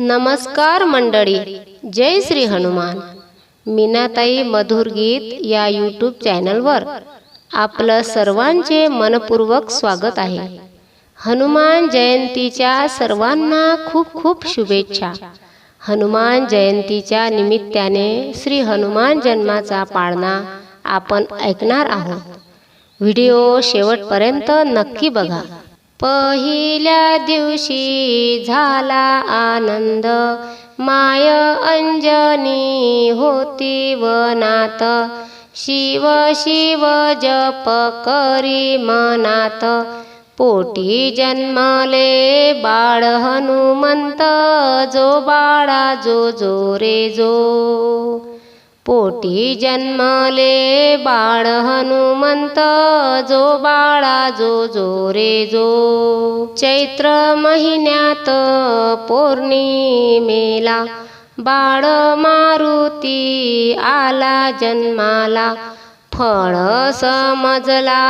नमस्कार मंडळी जय श्री हनुमान. मीनाताई मधुर गीत या यूट्यूब चॅनलवर आपलं सर्वांचे मनपूर्वक स्वागत आहे. हनुमान जयंतीच्या सर्वांना खूप खूप शुभेच्छा. हनुमान जयंतीच्या निमित्ताने श्री हनुमान जन्माचा पाळणा आपण ऐकणार आहोत. व्हिडिओ शेवटपर्यंत नक्की बघा. पहिल्या दिवशी झाला आनंद. माय अंजनी होती वनात. शिव शिव जप करी मनात. पोटी जन्मले बाळ हनुमंत जो बाळा जो जो रे जो. पोटी जन्मले बाळ हनुमंत जो बाळा जो जो रे जो. चैत्र महिन्यात पौर्णिमेला बाळ मारुती आला जन्माला. फळ समजला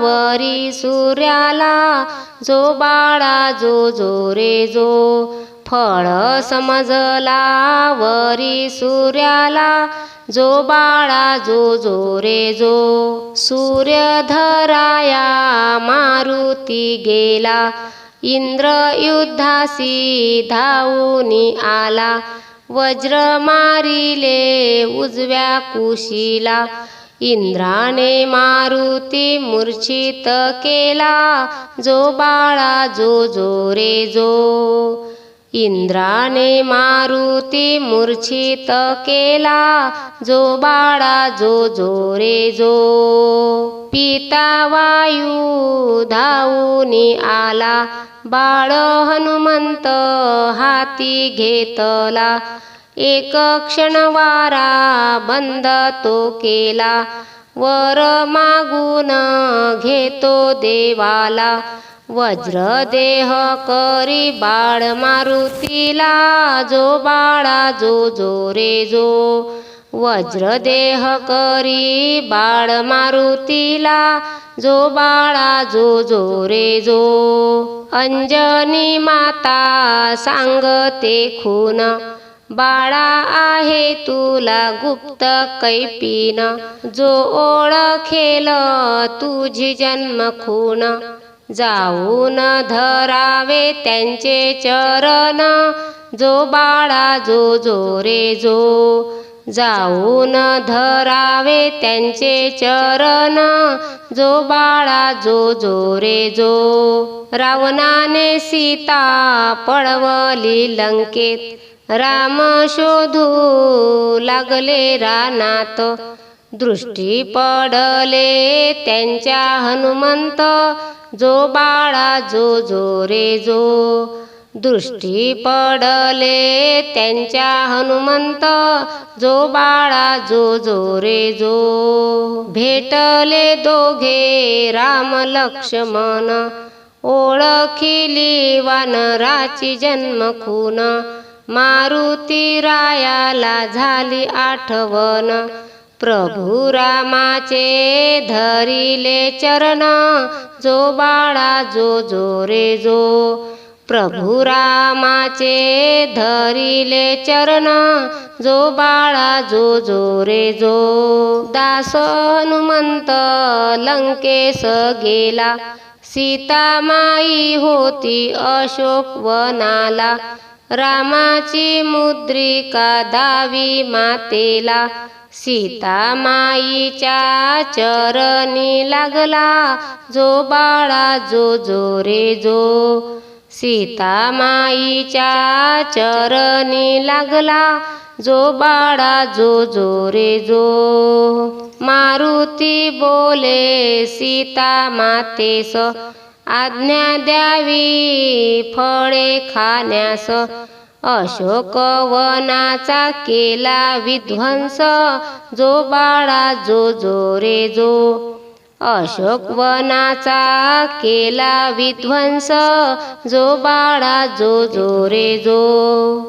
वरी सूर्याला जो बाळा जो जो रे जो. फळ समजला वरी सूर्याला जो बाळा जो जो रे जो सूर्य धराया मारुती गेला. इंद्र युद्धासी धावूनी आला वज्र मारिले उजव्या कुशीला. इंद्राने मारुती मूर्छित केला जो बाळा जो जो रे जो इंद्राने मारुती मूर्छित केला. जो बाळा जो जो रे जो पिता वायू धावूनी आला. बाळ हनुमंत हाती घेतला. एक क्षण वारा बंद तो केला. वर मागून घेतो देवाला. वज्रदेह करी बाळ मारुतीला जो बाळा जो जो रे जो. वज्रदेह करी बाळ मारुतीला जो बाळा जो जो रे जो. अंजनी माता सांगते खून बाळा आहे तुला गुप्त कैपीन. जो ओळखेल तुझी जन्म खून जाऊन धरावे त्यांचे चरण. जो बाळा जो जो रे जो जाऊन धरावे त्यांचे चरण. जो बाळा जो जो रे जो रावणाने सीता पळवली लंकेत. राम शोधू लागले रानात. दृष्टी पडले त्यांच्या हनुमंत. जो बाळा जो जो रे जो. दृष्टी पडले त्यांच्या हनुमंत. जो बाळा जो जो रे जो. भेटले दोघे राम लक्ष्मण. ओळखिली वानराची जन्म खून. मारुती रायाला झाली आठवण. प्रभू रामाचे धरिले चरण जो बाळा जो जो रे जो प्रभू रामाचे धरिले चरण जो बाळा जो जो रे जो दास हनुमंत लंकेस गेला सीतामाई होती अशोक वनाला रामाची मुद्रिका दावी मातेला सीता माईच्या चरणी लागला जो बाळा जो जो रे जो. सीतामाईच्या चरणी लागला जो बाळा जो जो रे जो. मारुती बोले सीता मातेस आज्ञा द्यावी फळे खाण्यास. अशोक वनाचा केला विध्वंस जो बाळा जो जो रे जो. अशोक वनाचा केला विध्वंस जो बाळा जो जो रे जो.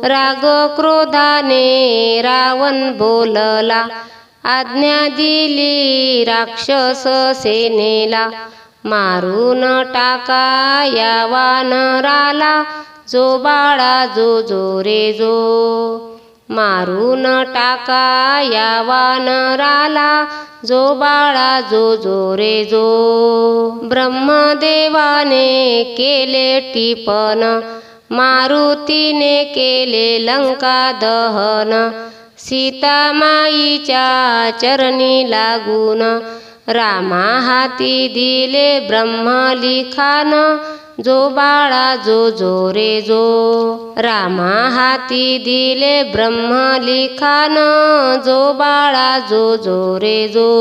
राग क्रोधाने रावण बोलला आज्ञा दिली राक्षस सेनेला. मारून टाका या वानराला जो बाळा जो जो रे जो. मारून टाका या वानराला जो बाळा जो जो रे जो. ब्रह्मदेवाने केले टिपन मारुतीने केले लंका दहन. सीतामाईच्या चरणी लागून रामा हाती दिले ब्रह्मलिखान. जो बाळा जो जो रे जो रामा हाती दिले ब्रह्मलिखान जो बाळा जो जो रे जो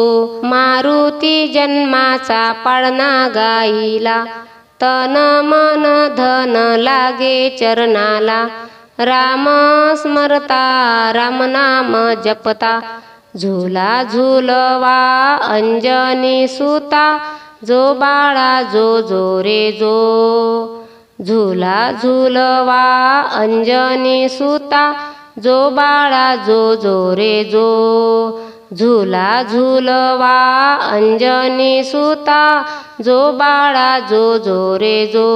मारुती जन्माचा पाळणा गाईला तन मन धन लागे चरणाला राम स्मरता राम नाम जपता झुला झुलवा अंजनी सुता जो बाळा जो जो रे जो. झुला झुलवा अंजनी सुता जो बाळा जो जो रे जो. झुला झुलवा अंजनी सुता जो बाळा जो जो रे जो.